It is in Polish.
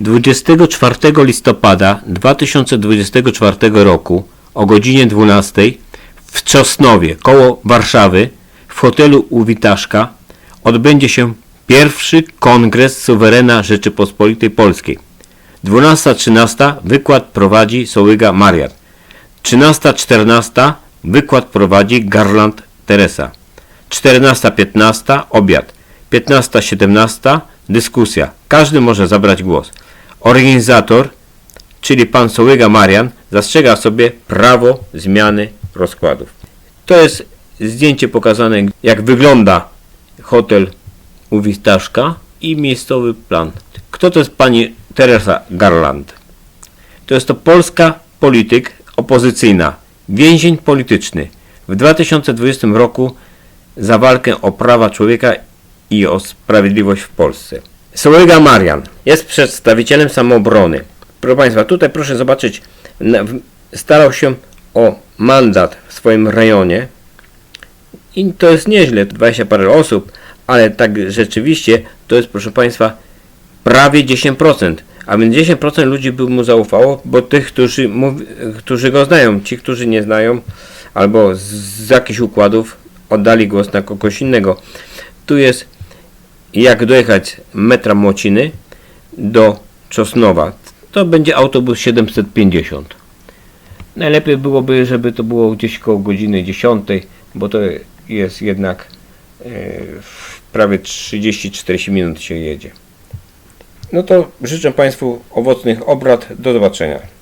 24 listopada 2024 roku o godzinie 12 w Czosnowie koło Warszawy w hotelu u Witaszka odbędzie się pierwszy kongres suwerena Rzeczypospolitej Polskiej. 12.13 wykład prowadzi Sołyga Marian. 13.14 wykład prowadzi Garland Teresa. 14.15 obiad. 15.17 dyskusja. Każdy może zabrać głos. Organizator, czyli pan Sołyga Marian, zastrzega sobie prawo zmiany rozkładów. To jest zdjęcie pokazane, jak wygląda hotel u Wistaszka i miejscowy plan. Kto to jest pani Teresa Garland? To jest to polska polityk opozycyjna, więzień polityczny. W 2020 roku za walkę o prawa człowieka i o sprawiedliwość w Polsce. Sołega Marian jest przedstawicielem samoobrony. Proszę Państwa, tutaj proszę zobaczyć, starał się o mandat w swoim rejonie i to jest nieźle, 20 parę osób, ale tak rzeczywiście to jest proszę Państwa prawie 10%. A więc 10% ludzi by mu zaufało, bo tych, którzy, mówi, którzy go znają, ci, którzy nie znają, albo z, z jakichś układów oddali głos na kogoś innego. Tu jest jak dojechać metra Młociny do Czosnowa. To będzie autobus 750. Najlepiej byłoby, żeby to było gdzieś koło godziny 10, bo to jest jednak e, w prawie 30-40 minut się jedzie. No to życzę Państwu owocnych obrad. Do zobaczenia.